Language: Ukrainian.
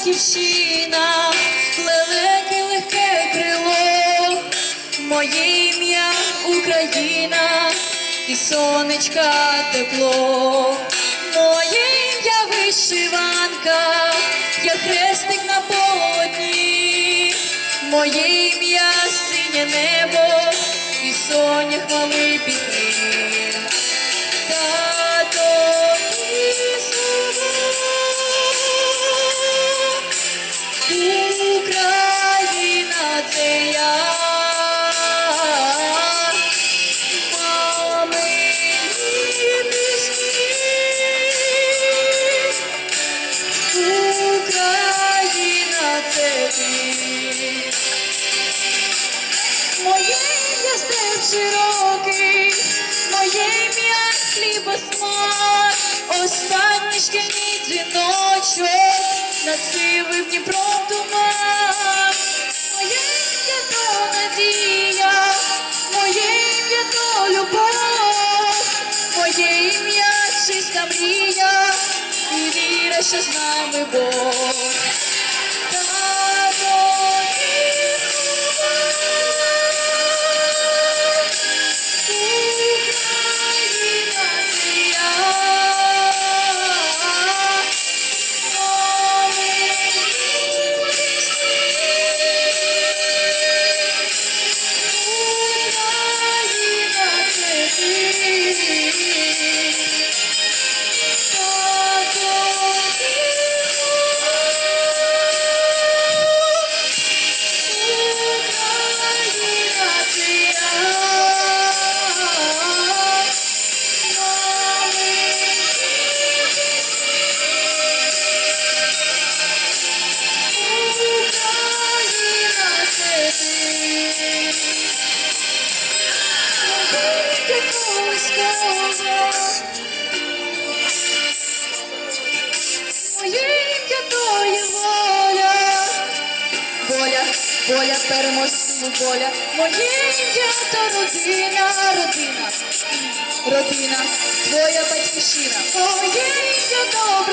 Батьківщина, лелеки легке крило, моє ім'я Україна і сонечка тепло, моє ім'я вишиванка, я хрестик на полотні, моє ім'я синє небо і соня хвали пітни. Моє ім'я степ широкий, моє ім'я хлібосмак, останній шкільний дзвіночок над сивим Дніпром туман. Моє ім'я то надія, моє ім'я то любов, моє ім'я чиста мрія, і віра, що з нами Бог. Воля, переможцю воля. Моє ім'я то родина, родина, родина, твоя батьківщина. Моє ім'я добре